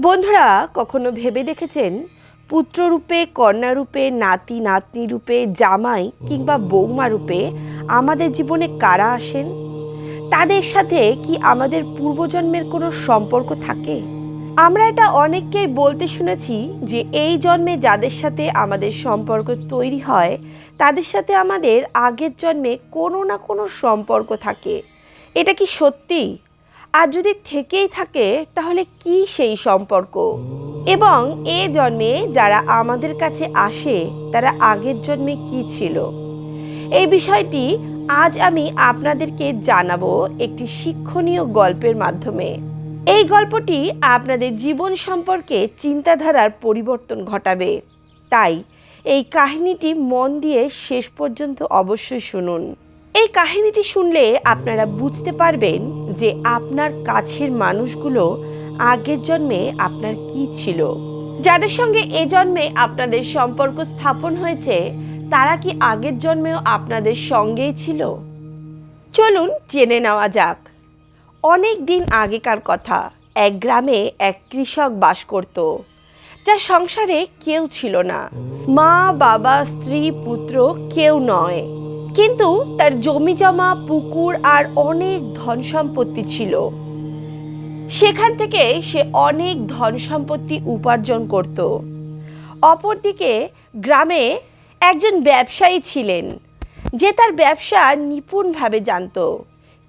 বন্ধুরা, কখনো ভেবে দেখেছেন? পুত্ররূপে, কন্যারূপে, নাতি নাতনি রূপে জামাই কিংবা বৌমা রূপে আমাদের জীবনে কারা আসেন? তাদের সাথে কি আমাদের পূর্বজন্মের কোনো সম্পর্ক থাকে? আমরা এটা অনেককেই বলতে শুনেছি যে এই জন্মে যাদের সাথে আমাদের সম্পর্ক তৈরি হয়, তাদের সাথে আমাদের আগের জন্মে কোনো না কোনো সম্পর্ক থাকে। এটা কি সত্যি? আর যদি থেকেই থাকে, তাহলে কি সেই সম্পর্ক? এবং এ জন্মে যারা আমাদের কাছে আসে, তারা আগের জন্মে কি ছিল? এই বিষয়টি আজ আমি আপনাদেরকে জানাব একটি শিক্ষণীয় গল্পের মাধ্যমে। এই গল্পটি আপনাদের জীবন সম্পর্কে চিন্তাধারার পরিবর্তন ঘটাবে। তাই এই কাহিনীটি মন দিয়ে শেষ পর্যন্ত অবশ্যই শুনুন। এই কাহিনীটি শুনলে আপনারা বুঝতে পারবেন যে আপনার কাছের মানুষগুলো আগের জন্মে আপনার কি ছিল। যাদের সঙ্গে এ জন্মে আপনাদের সম্পর্ক স্থাপন হয়েছে, তারা কি আগের জন্মেও আপনাদের সঙ্গেই ছিল? চলুন জেনে নেওয়া যাক। অনেক দিন আগেকার কথা, এক গ্রামে এক কৃষক বাস করত, যার সংসারে কেউ ছিল না। মা, বাবা, স্ত্রী, পুত্র কেউ নয়। কিন্তু তার জমি জমা, পুকুর আর অনেক ধন সম্পত্তি ছিল। সেখান থেকে সে অনেক ধন সম্পত্তি উপার্জন করত। অপরদিকে গ্রামে একজন ব্যবসায়ী ছিলেন, যে তার ব্যবসা নিপুণভাবে জানত।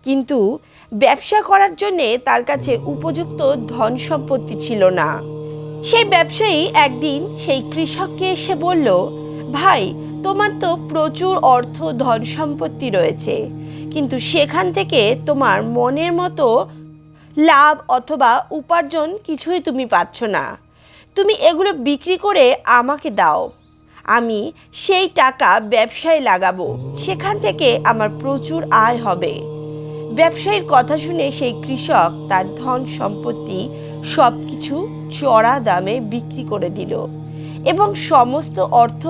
কিন্তু ব্যবসা করার জন্যে তার কাছে উপযুক্ত ধন সম্পত্তি ছিল না। সেই ব্যবসায়ী একদিন সেই কৃষককে এসে বলল, ভাই তোমার তো প্রচুর অর্থ ধন সম্পত্তি রয়েছে। কিন্তু সেখান থেকে তোমার মনের মতো লাভ অথবা উপার্জন কিছুই তুমি পাচ্ছ না। তুমি এগুলো বিক্রি করে আমাকে দাও। আমি সেই টাকা ব্যবসায় লাগাবো। সেখান থেকে আমার প্রচুর আয় হবে। ব্যবসায়ীর কথা শুনে সেই কৃষক তার ধন সম্পত্তি সব কিছু চড়া দামে বিক্রি করে দিল। এবং সমস্ত অর্থ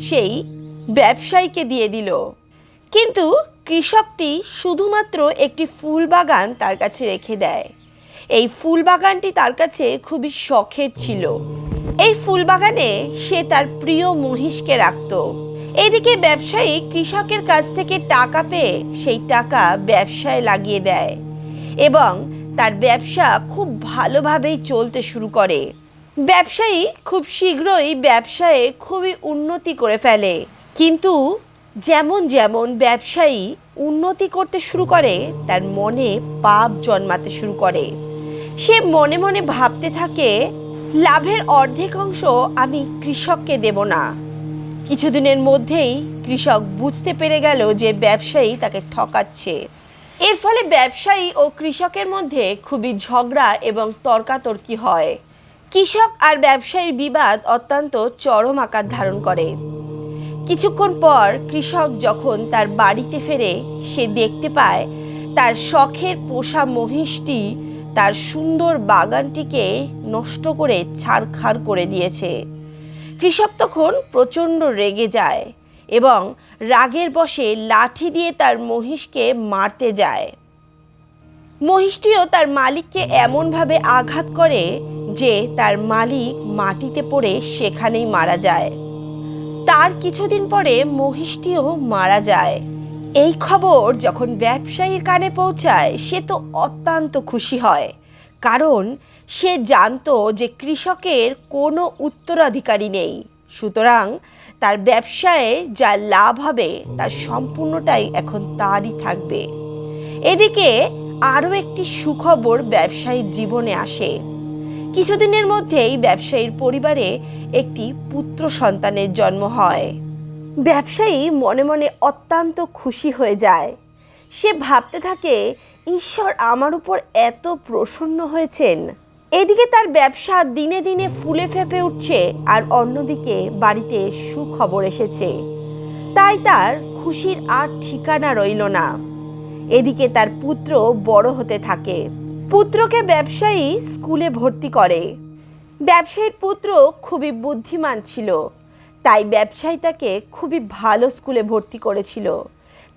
সেই ব্যবসায়ীকে দিয়ে দিল। কিন্তু কৃষকটি শুধুমাত্র একটি ফুল বাগান তার কাছে রেখে দেয়। এই ফুল বাগানটি তার কাছে খুবই শখের ছিল। এই ফুল বাগানে সে তার প্রিয় মহিষকে রাখত। এদিকে ব্যবসায়ী কৃষকের কাছ থেকে টাকা পেয়ে সেই টাকা ব্যবসায় লাগিয়ে দেয় এবং তার ব্যবসা খুব ভালোভাবেই চলতে শুরু করে। ব্যবসায়ী খুব শীঘ্রই ব্যবসায়ে খুবই উন্নতি করে ফেলে। কিন্তু যেমন যেমন ব্যবসায়ী উন্নতি করতে শুরু করে, তার মনে পাপ জন্মাতে শুরু করে। সে মনে মনে ভাবতে থাকে, লাভের অর্ধেক অংশ আমি কৃষককে দেব না। কিছুদিনের মধ্যেই কৃষক বুঝতে পেরে গেল যে ব্যবসায়ী তাকে ঠকাচ্ছে। এর ফলে ব্যবসায়ী ও কৃষকের মধ্যে খুবই ঝগড়া এবং তর্কাতর্কি হয়। কৃষক আর ব্যবসায়ীর বিবাদ অত্যন্ত চরম আকার ধারণ করে। কিছুক্ষণ পর কৃষক যখন তার বাড়িতে ফেরে, সে দেখতে পায় তার শখের পোষা মহিষটি তার সুন্দর বাগানটিকে নষ্ট করে ছাড়খাড় করে দিয়েছে। কৃষক তখন প্রচণ্ড রেগে যায় এবং রাগের বশে লাঠি দিয়ে তার মহিষকে মারতে যায়। মহিষটিও তার মালিককে এমনভাবে আঘাত করে যে তার মালিক মাটিতে পড়ে সেখানেই মারা যায়। তার কিছুদিন পরে মহিষটিও মারা যায়। এই খবর যখন ব্যবসায়ীর কানে পৌঁছায়, সে তো অত্যন্ত খুশি হয়। কারণ সে জানতো যে কৃষকের কোনো উত্তরাধিকারী নেই। সুতরাং তার ব্যবসায়ে যা লাভ হবে, তার সম্পূর্ণটাই এখন তারই থাকবে। এদিকে আরও একটি সুখবর ব্যবসায়ীর জীবনে আসে। কিছুদিনের মধ্যেই ব্যবসায়ীর পরিবারে একটি পুত্র সন্তানের জন্ম হয়। ব্যবসায়ী মনে মনে অত্যন্ত খুশি হয়ে যায়। সে ভাবতে থাকে, ঈশ্বর আমার উপর এত প্রসন্ন হয়েছেন। এদিকে তার ব্যবসা দিনে দিনে ফুলে ফেপে উঠছে আর অন্যদিকে বাড়িতে সুখবর এসেছে। তাই তার খুশির আর ঠিকানা রইল না। এদিকে তার পুত্র বড় হতে থাকে। পুত্রকে ব্যবসায়ী স্কুলে ভর্তি করে। ব্যবসায়ীর পুত্র খুবই বুদ্ধিমান ছিল, তাই ব্যবসায়ী তাকে খুবই ভালো স্কুলে ভর্তি করেছিল।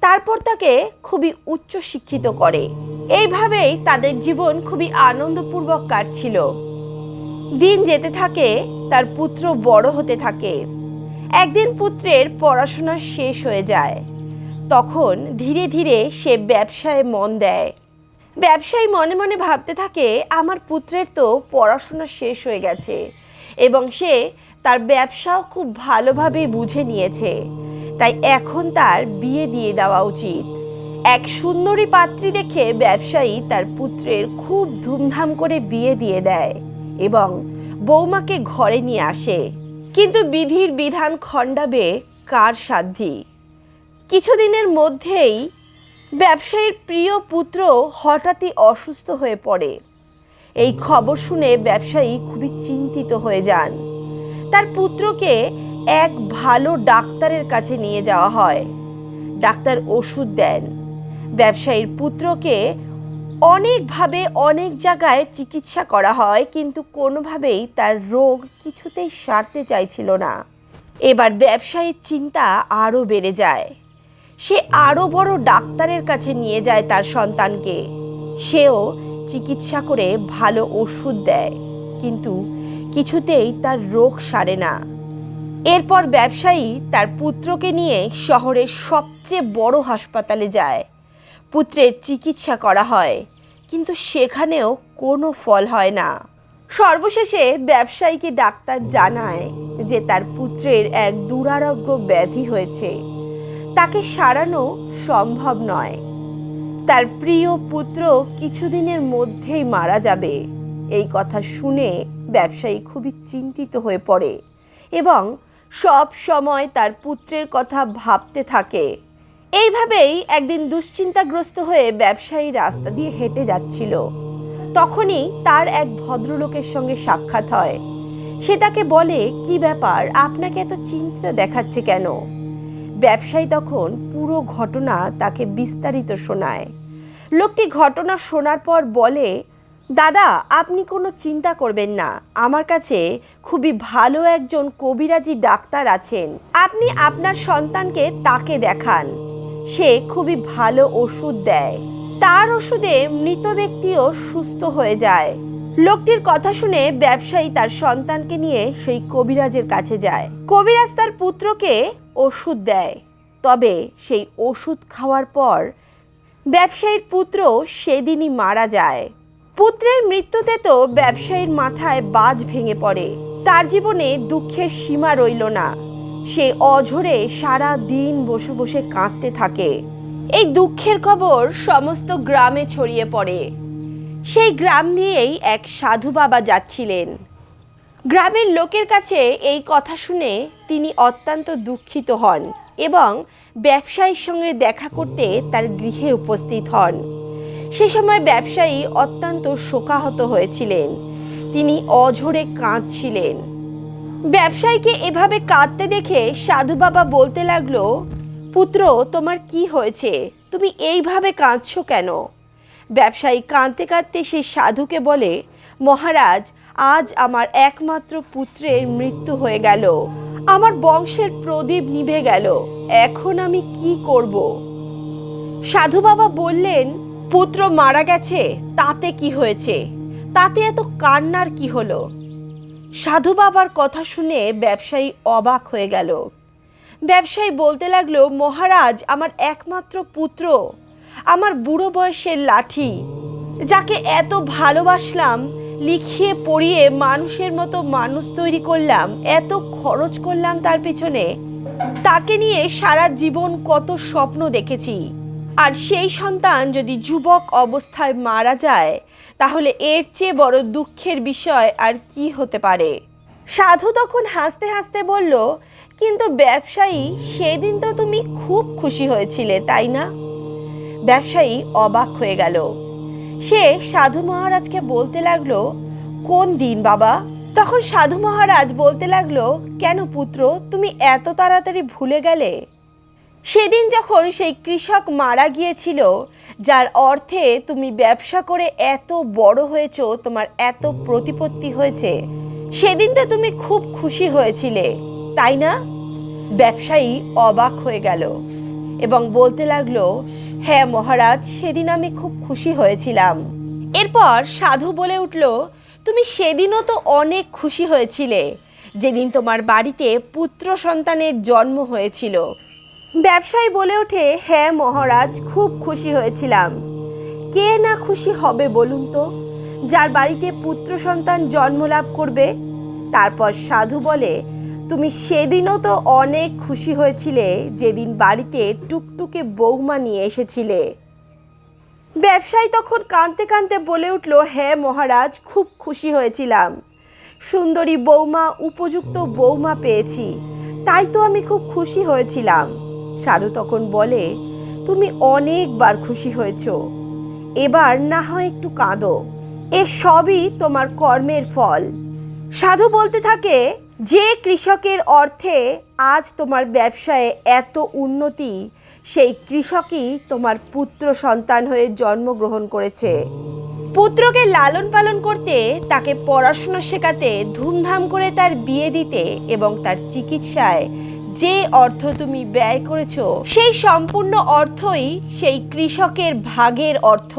তারপর তাকে খুবই উচ্চ শিক্ষিত করে। এইভাবেই তাদের জীবন খুবই আনন্দপূর্বক কাটছিল। দিন যেতে থাকে, তার পুত্র বড় হতে থাকে। একদিন পুত্রের পড়াশোনা শেষ হয়ে যায়। তখন ধীরে ধীরে সে ব্যবসায় মন দেয়। ব্যবসায়ী মনে মনে ভাবতে থাকে, আমার পুত্রের তো পড়াশোনা শেষ হয়ে গেছে এবং সে তার ব্যবসাও খুব ভালোভাবে বুঝে নিয়েছে। তাই এখন তার বিয়ে দিয়ে দেওয়া উচিত। এক সুন্দরী পাত্রী দেখে ব্যবসায়ী তার পুত্রের খুব ধুমধাম করে বিয়ে দিয়ে দেয় এবং বৌমাকে ঘরে নিয়ে আসে। কিন্তু বিধির বিধান খণ্ডাবে কার সাধ্যি কিছুদিনের মধ্যেই ব্যবসায়ীর প্রিয় পুত্র হঠাৎই অসুস্থ হয়ে পড়ে। এই খবর শুনে ব্যবসায়ী খুবই চিন্তিত হয়ে যান। তার পুত্রকে এক ভালো ডাক্তারের কাছে নিয়ে যাওয়া হয়। ডাক্তার ওষুধ দেন। ব্যবসায়ীর পুত্রকে অনেকভাবে অনেক জায়গায় চিকিৎসা করা হয়, কিন্তু কোনোভাবেই তার রোগ কিছুতেই সারতে চাইছিল না। এবার ব্যবসায়ীর চিন্তা আরও বেড়ে যায়। সে আরও বড় ডাক্তারের কাছে নিয়ে যায় তার সন্তানকে। সেও চিকিৎসা করে ভালো ওষুধ দেয়, কিন্তু কিছুতেই তার রোগ সারে না। এরপর ব্যবসায়ী তার পুত্রকে নিয়ে শহরের সবচেয়ে বড় হাসপাতালে যায়। পুত্রের চিকিৎসা করা হয়, কিন্তু সেখানেও কোনো ফল হয় না। সর্বশেষে ব্যবসায়ীকে ডাক্তার জানায় যে তার পুত্রের এক দুরারোগ্য ব্যাধি হয়েছে। তাকে সারানো সম্ভব নয়। তার প্রিয় পুত্র কিছুদিনের মধ্যেই মারা যাবে। এই কথা শুনে ব্যবসায়ী খুবই চিন্তিত হয়ে পড়ে এবং সব সময় তার পুত্রের কথা ভাবতে থাকে। এইভাবেই একদিন দুশ্চিন্তাগ্রস্ত হয়ে ব্যবসায়ী রাস্তা দিয়ে হেঁটে যাচ্ছিল। তখনই তার এক ভদ্রলোকের সঙ্গে সাক্ষাৎ হয়। সে তাকে বলে, কি ব্যাপার? আপনাকে এত চিন্তিত দেখাচ্ছে কেন? ব্যবসায়ী তখন পুরো ঘটনা তাকে বিস্তারিত শোনায়। লোকটি ঘটনা শোনার পর বলে, দাদা, আপনি কোনো চিন্তা করবেন না। আমার কাছে খুবই ভালো একজন কবিরাজি ডাক্তার আছেন। আপনি আপনার সন্তানকে তাকে দেখান। সে খুবই ভালো ওষুধ দেয়। তার ওষুধে মৃত ব্যক্তিও সুস্থ হয়ে যায়। লোকটির কথা শুনে ব্যবসায়ী তার সন্তানকে নিয়ে সেই কবিরাজের কাছে যায়। কবিরাজ তার পুত্রকে ওষুধ দেয়। তবে সেই ওষুধ খাওয়ার পর ব্যবসায়ীর পুত্র সেদিনই মারা যায়। পুত্রের মৃত্যুতে তো ব্যবসায়ীর মাথায় বাজ ভেঙে পড়ে। তার জীবনে দুঃখের সীমা রইল না। সে অঝরে সারা দিন বসে বসে কাঁদতে থাকে। এই দুঃখের খবর সমস্ত গ্রামে ছড়িয়ে পড়ে। সেই গ্রাম দিয়েই এক সাধু বাবা যাচ্ছিলেন। গ্রামের লোকের কাছে এই কথা শুনে তিনি অত্যন্ত দুঃখিত হন এবং ব্যবসায়ীর সঙ্গে দেখা করতে তার গৃহে উপস্থিত হন। সে সময় ব্যবসায়ী অত্যন্ত শোকাহত হয়েছিলেন। তিনি অঝরে কাঁদছিলেন। ব্যবসায়ীকে এভাবে কাঁদতে দেখে সাধু বাবা বলতে লাগল, পুত্র, তোমার কি হয়েছে? তুমি এইভাবে কাঁদছো কেন? ব্যবসায়ী কাঁদতে কাঁদতে সেই সাধুকে বলে, মহারাজ আজ আমার একমাত্র পুত্রের মৃত্যু হয়ে গেল। আমার বংশের প্রদীপ নিভে গেল। এখন আমি কি করব? সাধু বাবা বললেন, পুত্র মারা গেছে, তাতে কি হয়েছে? তাতে এত কান্নার কি হলো? সাধু বাবার কথা শুনে ব্যবসায়ী অবাক হয়ে গেল। ব্যবসায়ী বলতে লাগল, মহারাজ, আমার একমাত্র পুত্র, আমার বুড়ো বয়সের লাঠি, যাকে এত ভালোবাসলাম লিখিয়ে পড়িয়ে মানুষের মতো মানুষ তৈরি করলাম, এত খরচ করলাম তার পেছনে। তাকে নিয়ে সারা জীবন কত স্বপ্ন দেখেছি। আর সেই সন্তান যদি যুবক অবস্থায় মারা যায়, তাহলে এর চেয়ে বড় দুঃখের বিষয় আর কি হতে পারে? সাধু তখন হাসতে হাসতে বলল, কিন্তু ব্যবসায়ী, সেদিন তো তুমি খুব খুশি হয়েছিলে, তাই না? ব্যবসায়ী অবাক হয়ে গেল। সে সাধু মহারাজকে বলতে লাগল, কোন দিন বাবা? তখন সাধু মহারাজ বলতে লাগল, কেন পুত্র, তুমি এত তাড়াতাড়ি ভুলে গেলে? সেদিন যখন সেই কৃষক মারা গিয়েছিল, যার অর্থে তুমি ব্যবসা করে এত বড় হয়েছো, তোমার এত প্রতিপত্তি হয়েছে, সেদিন তো তুমি খুব খুশি হয়েছিলে, তাই না? ব্যবসায়ী অবাক হয়ে গেল এবং বলতে লাগল হ্যাঁ মহারাজ, সেদিন আমি খুব খুশি হয়েছিলাম। এরপর সাধু বলে উঠল, তুমি সেদিনও তো অনেক খুশি হয়েছিলে, যেদিন তোমার বাড়িতে পুত্র সন্তানের জন্ম হয়েছিল। ব্যবসায়ী বলে ওঠে হ্যাঁ মহারাজ, খুব খুশি হয়েছিলাম। কে না খুশি হবে বলুন তো? যার বাড়িতে পুত্র সন্তান জন্ম লাভ করবে? তারপর সাধু বলে তুমি সেদিনও তো অনেক খুশি হয়েছিলে, যেদিন বাড়িতে টুকটুকে বৌমা নিয়ে এসেছিলে। ব্যবসায়ী তখন কাঁদতে কাঁদতে বলে উঠল হ্যাঁ মহারাজ, খুব খুশি হয়েছিলাম। সুন্দরী বৌমা, উপযুক্ত বৌমা পেয়েছি। তাই তো আমি খুব খুশি হয়েছিলাম। সাধু তখন বলে, তুমি অনেকবার খুশি হয়েছো। এবার না হয় একটু কাঁদো। এ সবই তোমার কর্মের ফল। সাধু বলতে থাকে যে কৃষকের অর্থে আজ তোমার ব্যবসায় এত উন্নতি, সেই কৃষকই তোমার পুত্র সন্তান হয়ে জন্মগ্রহণ করেছে। পুত্রকে লালন পালন করতে, তাকে পড়াশোনা শেখাতে, ধুমধাম করে তার বিয়ে দিতে এবং তার চিকিৎসায় যে অর্থ তুমি ব্যয় করেছ, সেই সম্পূর্ণ অর্থই সেই কৃষকের ভাগের অর্থ।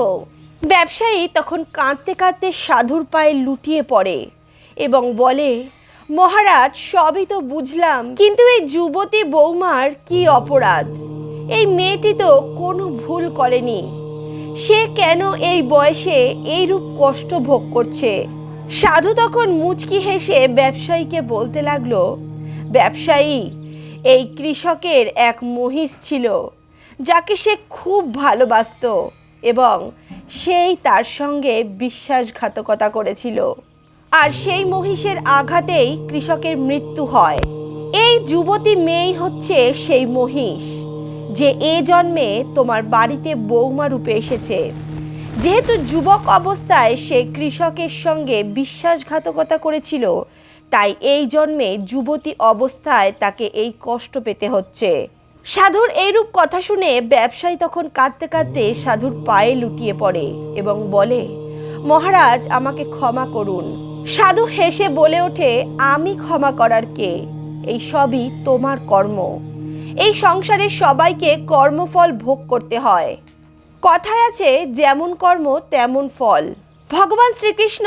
ব্যবসায়ী তখন কাঁদতে কাঁদতে সাধুর পায়ে লুটিয়ে পড়ে এবং বলে মহারাজ, সবই তো বুঝলাম। কিন্তু এই যুবতী বৌমার কি অপরাধ? এই মেয়েটি তো কোনো ভুল করেনি। সে কেন এই বয়সে এইরূপ কষ্ট ভোগ করছে? সাধু তখন মুচকি হেসে ব্যবসায়ীকে বলতে লাগল, ব্যবসায়ী, এই কৃষকের এক মহিষ ছিল, যাকে সে খুব ভালোবাসতো এবং সেই তার সঙ্গে বিশ্বাসঘাতকতা করেছিল। আর সেই মহিষের আঘাতেই কৃষকের মৃত্যু হয়। এই যুবতী মেয়েই হচ্ছে সেই মহিষ, যে এ জন্মে তোমার বাড়িতে বৌমা রূপে এসেছে। যেহেতু যুবক অবস্থায় সে কৃষকের সঙ্গে বিশ্বাসঘাতকতা করেছিল, তাই এই জন্মে যুবতী অবস্থায় তাকে এই কষ্ট পেতে হচ্ছে। সাধুর এইরূপ কথা শুনে ব্যবসায়ী তখন কাঁদতে কাঁদতে সাধুর পায়ে লুটিয়ে পড়ে এবং বলে, মহারাজ, আমাকে ক্ষমা করুন। সাধু হেসে বলে ওঠে, আমি ক্ষমা করার কে? এই সবই তোমার কর্ম। এই সংসারে সবাইকে কর্মফল ভোগ করতে হয়। কথায় আছে, যেমন কর্ম, তেমন ফল। ভগবান শ্রীকৃষ্ণ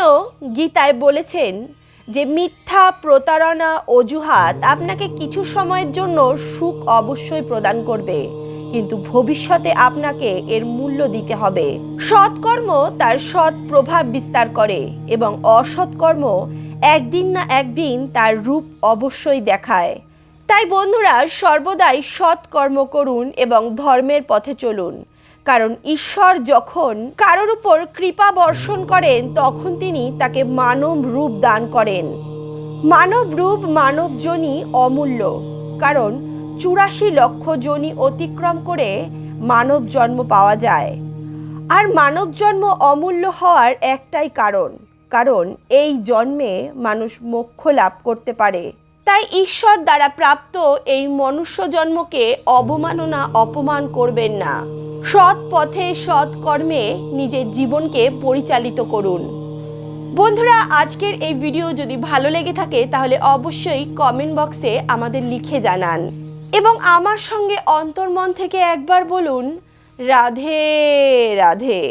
গীতায় বলেছেন যে, মিথ্যা, প্রতারণা, অজুহাত আপনাকে কিছু সময়ের জন্য সুখ অবশ্যই প্রদান করবে। কিন্তু ভবিষ্যতে আপনাকে এর মূল্য দিতে হবে। সৎকর্ম তার সৎ প্রভাব বিস্তার করে এবং অসৎকর্ম একদিন না একদিন তার রূপ অবশ্যই দেখায়। তাই বন্ধুরা, সর্বদাই সৎ কর্ম করুন এবং ধর্মের পথে চলুন। কারণ ঈশ্বর যখন কারোর উপর কৃপা বর্ষণ করেন, তখন তিনি তাকে মানব রূপ দান করেন। মানব রূপ মানব জনি অমূল্য। কারণ চুরাশি লক্ষ জনি অতিক্রম করে মানব জন্ম পাওয়া যায়। আর মানব জন্ম অমূল্য হওয়ার একটাই কারণ কারণ এই জন্মে মানুষ মোক্ষ লাভ করতে পারে। তাই ঈশ্বর দ্বারা প্রাপ্ত এই মনুষ্য জন্মকে অবমাননা অপমান করবেন না। সৎ পথে সৎ কর্মে নিজের জীবনকে পরিচালিত করুন। বন্ধুরা, আজকের এই ভিডিও যদি ভালো লেগে থাকে, তাহলে অবশ্যই কমেন্ট বক্সে আমাদের লিখে জানান। এবং আমার সঙ্গে অন্তর্মন থেকে একবার বলুন রাধে রাধে।